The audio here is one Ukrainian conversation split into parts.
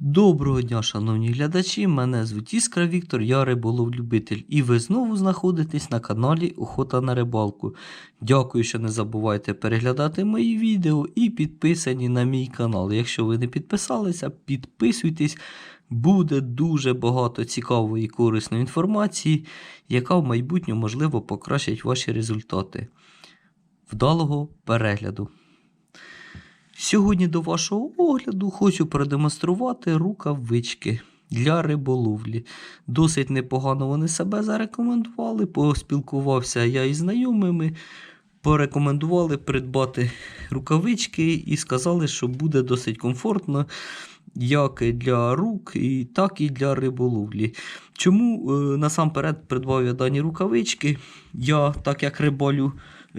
Доброго дня, шановні глядачі. Мене звуть Іскра Віктор, я риболов-любитель. І ви знову знаходитесь на каналі Охота на рибалку. Дякую, що не забувайте переглядати мої відео і підписані на мій канал. Якщо ви не підписалися, підписуйтесь. Буде дуже багато цікавої і корисної інформації, яка в майбутньому можливо покращить ваші результати. Вдалого перегляду! Сьогодні до вашого огляду хочу продемонструвати рукавички для риболовлі. Досить непогано вони себе зарекомендували. Поспілкувався я із знайомими, порекомендували придбати рукавички і сказали, що буде досить комфортно як для рук, і так і для риболовлі. Чому е, насамперед придбав я дані рукавички? Я, так як рибалю,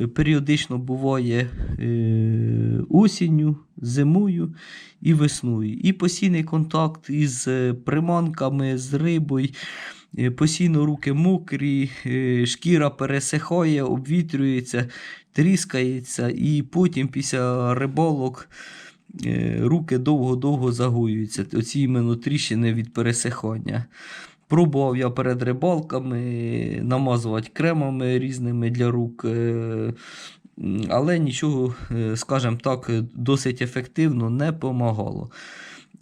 періодично буває е, осінню, зимою і весною. І постійний контакт із е, приманками, з рибою. е, Постійно руки мокрі, шкіра пересихає, обвітрюється, тріскається, і потім після рибалок е, руки довго-довго загоюються. Оці іменно тріщини від пересихання. Пробував я перед рибалками намазувати кремами різними для рук, е, але нічого, е, скажімо так, досить ефективно не помагало.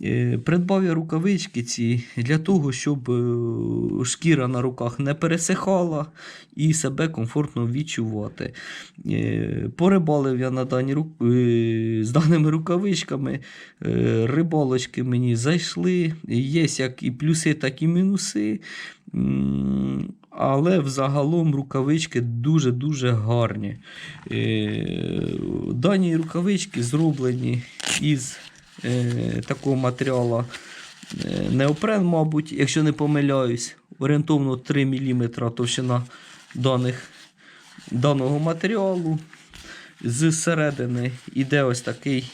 Е, Придбав я рукавички ці для того, щоб е, шкіра на руках не пересихала і себе комфортно відчувати. Е, Порибалив я на дані рук... з даними рукавичками. Рибалочки мені зайшли. Є як і плюси, так і мінуси. Але взагалом рукавички дуже-дуже гарні. Дані рукавички зроблені із такого матеріалу е, неопрен, мабуть, якщо не помиляюсь, орієнтовно 3 мм товщина даних, даного матеріалу. З середини йде ось такий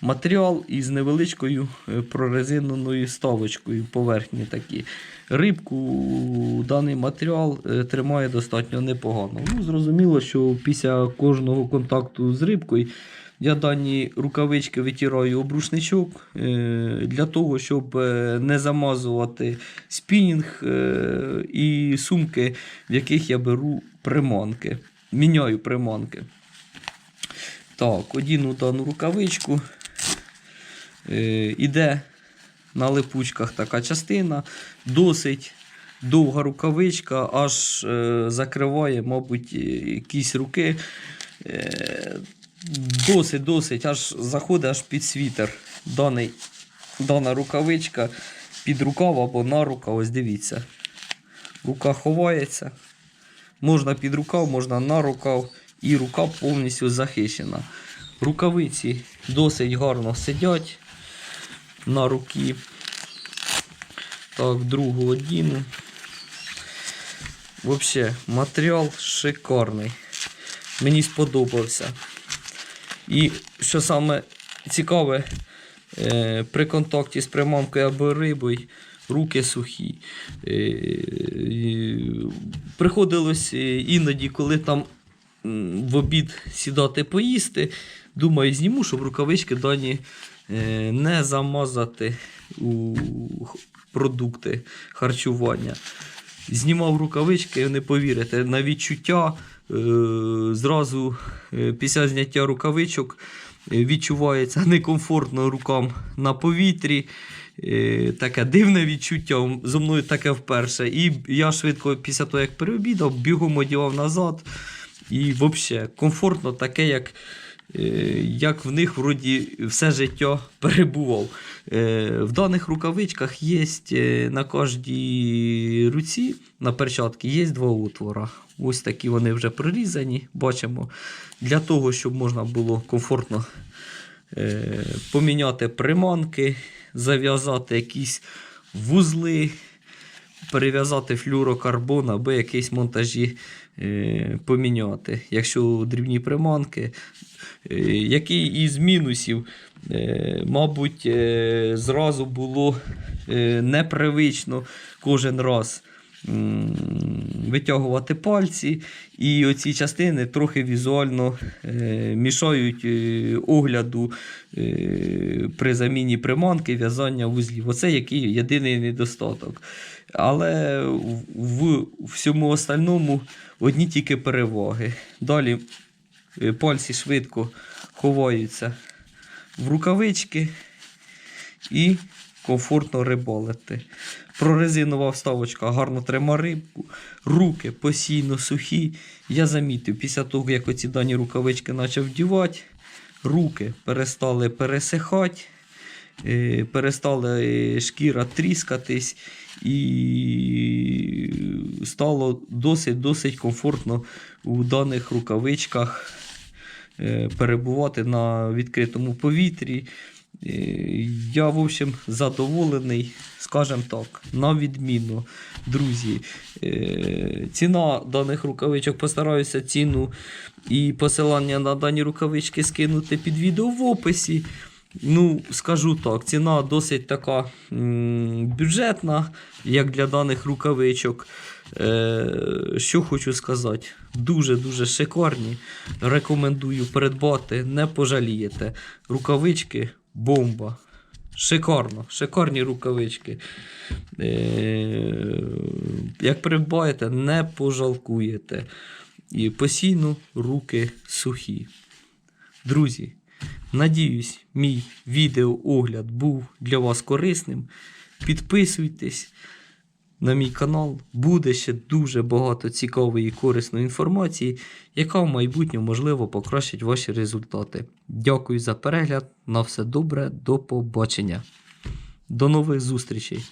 матеріал із невеличкою е, прорезиненою ставочкою поверхні такі. Рибку даний матеріал е, тримає достатньо непогано. Ну, зрозуміло, що після кожного контакту з рибкою я дані рукавички витираю об рушничок е, для того, щоб е, не замазувати спінінг е, і сумки, в яких я беру приманки. Міняю приманки. Так, одіну дану рукавичку. Іде на липучках така частина, досить довга рукавичка, аж закриває, мабуть, якісь руки. Досить, досить, аж заходить аж під світер. Даний, дана рукавичка під рукав або на рукав, ось дивіться. Рука ховається. Можна під рукав, можна на рукав, і рука повністю захищена. Рукавиці досить гарно сидять на руки. Так, другу одіну. Взагалі, матеріал шикарний. Мені сподобався. І що саме цікаве, е, при контакті з приманкою або рибою руки сухі. Е, і Приходилось е, іноді, коли там в обід сідати поїсти, думаю, зніму, щоб рукавички дані е, не замазати у продукти харчування. Знімав рукавички, не повірите, на відчуття е, зразу е, після зняття рукавичок е, відчувається некомфортно рукам на повітрі. Таке дивне відчуття. Зо мною таке вперше. І я швидко після того, як переобідав, бігом одягав назад. І взагалі комфортно таке, як, як в них вроді все життя перебував. Е, В даних рукавичках є е, на кожній руці, на перчатки, є два отвора. Ось такі вони вже прорізані. Бачимо. Для того, щоб можна було комфортно е, поміняти приманки, зав'язати якісь вузли, перев'язати флюрокарбон або якісь монтажі е, поміняти. Якщо дрібні приманки, Е, який із мінусів, е, мабуть, е, зразу було е, непривично кожен раз витягувати пальці, і оці частини трохи візуально е, мішають е, огляду е, при заміні приманки, в'язання вузлів. Оце який єдиний недостаток. Але в, всьому остальному одні тільки переваги. Далі пальці швидко ховаються в рукавички і комфортно риболити. Прорезинова вставочка гарно трима рибку, руки постійно сухі. Я замітив, після того, як оці дані рукавички почав вдівати, руки перестали пересихати, е, перестала е, шкіра тріскатись і стало досить-досить комфортно у даних рукавичках е, перебувати на відкритому повітрі. Я, в общем, задоволений, скажімо так, на відміну, друзі. Е, Ціна даних рукавичок постараюся ціну і посилання на дані рукавички скинути під відео в описі. Ну, скажу так, ціна досить така бюджетна, як для даних рукавичок. Е, що хочу сказати, дуже-дуже шикарні. Рекомендую придбати, не пожалієте. Рукавички бомба. Шикарно, шикарні рукавички. Е, як придбаєте, не пожалкуєте. І постійно руки сухі. Друзі, надіюсь, мій відеоогляд був для вас корисним. Підписуйтесь на мій канал. Буде ще дуже багато цікавої і корисної інформації, яка в майбутньому можливо покращить ваші результати. Дякую за перегляд. На все добре, до побачення. До нових зустрічей!